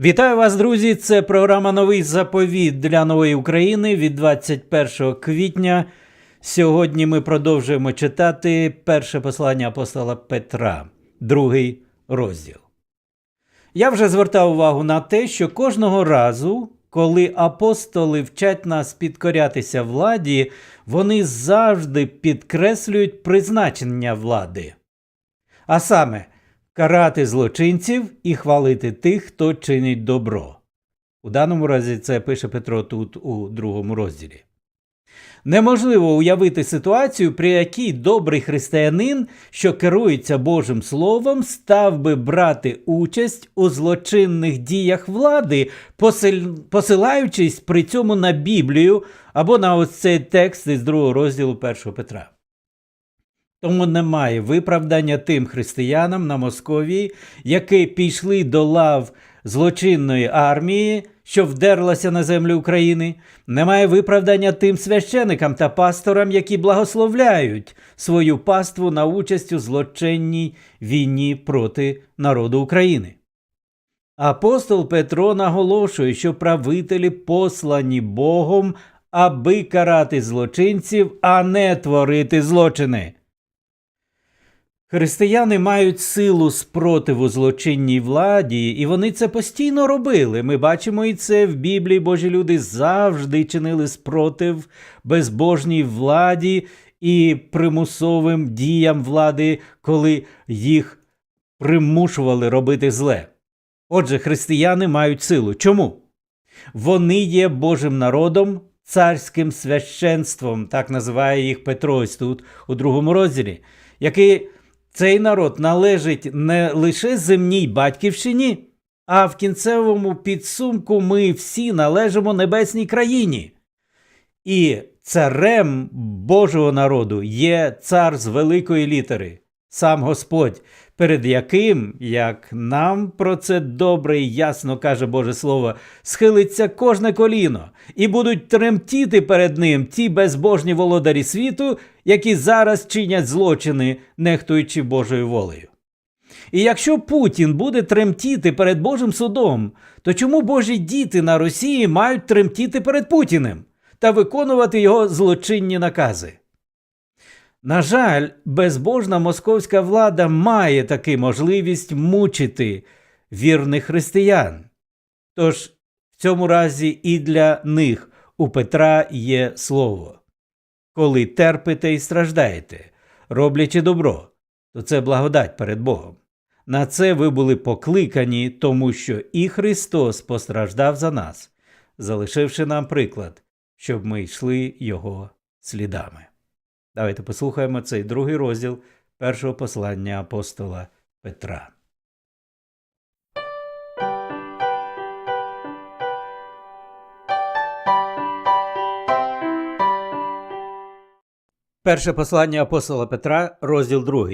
Вітаю вас, друзі! Це програма Новий заповіт для нової України від 21 квітня. Сьогодні ми продовжуємо читати перше послання апостола Петра, другий розділ. Я вже звертав увагу на те, що кожного разу, коли апостоли вчать нас підкорятися владі, вони завжди підкреслюють призначення влади. А саме карати злочинців і хвалити тих, хто чинить добро. У даному разі це пише Петро тут у другому розділі. Неможливо уявити ситуацію, при якій добрий християнин, що керується Божим Словом, став би брати участь у злочинних діях влади, посилаючись при цьому на Біблію або на ось цей текст із другого розділу 1 Петра. Тому немає виправдання тим християнам на Московії, які пішли до лав злочинної армії, що вдерлася на землю України. Немає виправдання тим священикам та пасторам, які благословляють свою паству на участь у злочинній війні проти народу України. Апостол Петро наголошує, що правителі послані Богом, аби карати злочинців, а не творити злочини. Християни мають силу спротиву злочинній владі, і вони це постійно робили. Ми бачимо і це в Біблії. Божі люди завжди чинили спротив безбожній владі і примусовим діям влади, коли їх примушували робити зле. Отже, християни мають силу. Чому? Вони є Божим народом, царським священством, так називає їх Петро ось тут у другому розділі, який цей народ належить не лише земній батьківщині, а в кінцевому підсумку ми всі належимо небесній країні. І царем Божого народу є цар з великої літери, сам Господь, перед яким, як нам про це добре і ясно каже Боже Слово, схилиться кожне коліно, і будуть тремтіти перед ним ті безбожні володарі світу, які зараз чинять злочини, нехтуючи Божою волею. І якщо Путін буде тремтіти перед Божим судом, то чому Божі діти на Росії мають тремтіти перед Путіним та виконувати його злочинні накази? На жаль, безбожна московська влада має таки можливість мучити вірних християн. Тож в цьому разі і для них у Петра є слово. Коли терпите і страждаєте, роблячи добро, то це благодать перед Богом. На це ви були покликані, тому що і Христос постраждав за нас, залишивши нам приклад, щоб ми йшли Його слідами. Давайте послухаємо цей другий розділ першого послання апостола Петра. Перше послання апостола Петра, розділ 2.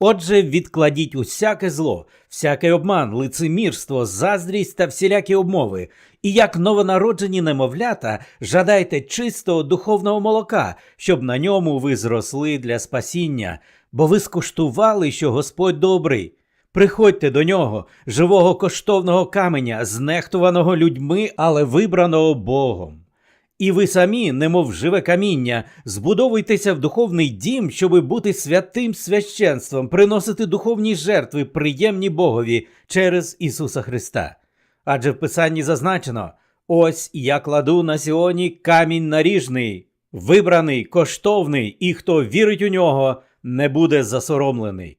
Отже, відкладіть усяке зло, всякий обман, лицемірство, заздрість та всілякі обмови, і як новонароджені немовлята, жадайте чистого духовного молока, щоб на ньому ви зросли для спасіння, бо ви скуштували, що Господь добрий. Приходьте до нього, живого коштовного каменя, знехтуваного людьми, але вибраного Богом. І ви самі, немов живе каміння, збудовуйтеся в духовний дім, щоби бути святим священством, приносити духовні жертви, приємні Богові через Ісуса Христа. Адже в Писанні зазначено: ось я кладу на Сіоні камінь наріжний, вибраний, коштовний, і хто вірить у нього, не буде засоромлений.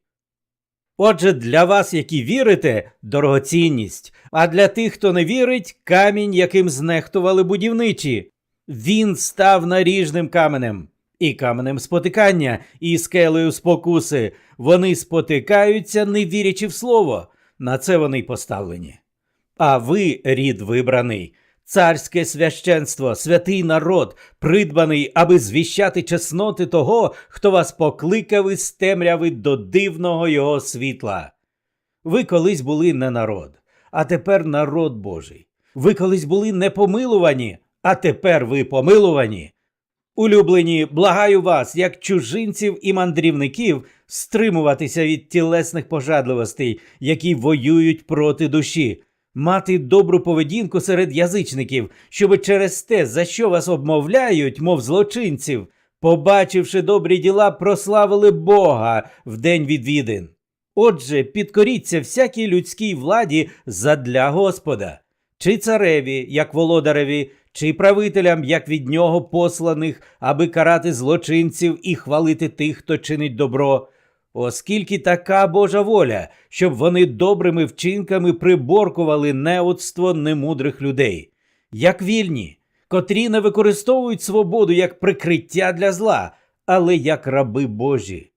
Отже, для вас, які вірите, дорогоцінність, а для тих, хто не вірить, камінь, яким знехтували будівничі. Він став наріжним каменем, і каменем спотикання, і скелею спокуси. Вони спотикаються, не вірячи в слово. На це вони й поставлені. А ви, рід вибраний, царське священство, святий народ, придбаний, аби звіщати чесноти того, хто вас покликав із темряви до дивного його світла. Ви колись були не народ, а тепер народ Божий. Ви колись були непомилувані, а тепер ви помилувані. Улюблені, благаю вас, як чужинців і мандрівників, стримуватися від тілесних пожадливостей, які воюють проти душі. мати добру поведінку серед язичників, щоби через те, за що вас обмовляють, мов злочинців, побачивши добрі діла, прославили Бога в день відвідин. Отже, підкоріться всякій людській владі задля Господа, чи цареві, як володареві, чи правителям, як від нього посланих, аби карати злочинців і хвалити тих, хто чинить добро, оскільки така Божа воля, щоб вони добрими вчинками приборкували неудство немудрих людей, як вільні, котрі не використовують свободу як прикриття для зла, але як раби Божі.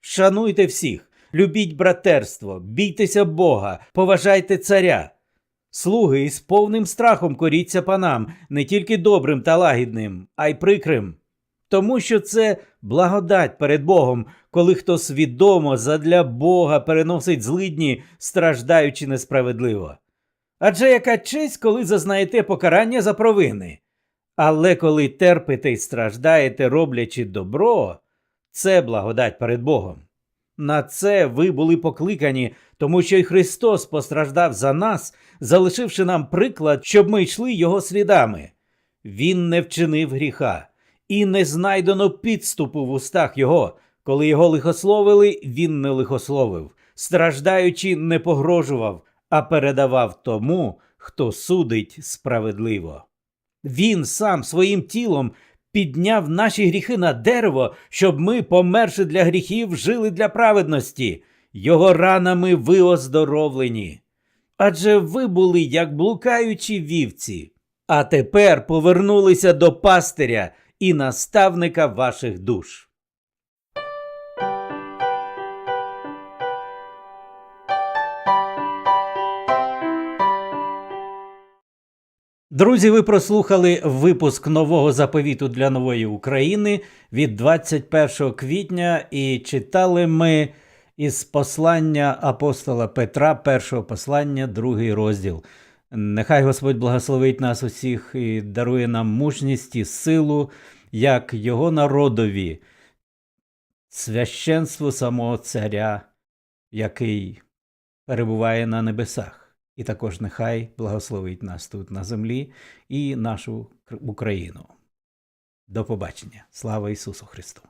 Шануйте всіх, любіть братерство, бійтеся Бога, поважайте царя. Слуги із повним страхом коріться панам, не тільки добрим та лагідним, а й прикрим. Тому що це благодать перед Богом, коли хто свідомо задля Бога переносить злидні, страждаючи несправедливо. Адже яка честь, коли зазнаєте покарання за провини. Але коли терпите й страждаєте, роблячи добро, це благодать перед Богом. На це ви були покликані, тому що й Христос постраждав за нас, залишивши нам приклад, щоб ми йшли Його слідами. Він не вчинив гріха, і не знайдено підступу в устах Його. Коли його лихословили, він не лихословив, страждаючи, не погрожував, а передавав тому, хто судить справедливо. Він сам своїм тілом підняв наші гріхи на дерево, щоб ми, померши для гріхів, жили для праведності. Його ранами ви оздоровлені. Адже ви були як блукаючі вівці, а тепер повернулися до пастиря і наставника ваших душ. Друзі, ви прослухали випуск нового заповіту для нової України від 21 квітня і читали ми із послання апостола Петра, першого послання, другий розділ. Нехай Господь благословить нас усіх і дарує нам мужність і силу, як його народові, священству самого царя, який перебуває на небесах. І також нехай благословить нас тут на землі і нашу Україну. До побачення. Слава Ісусу Христу!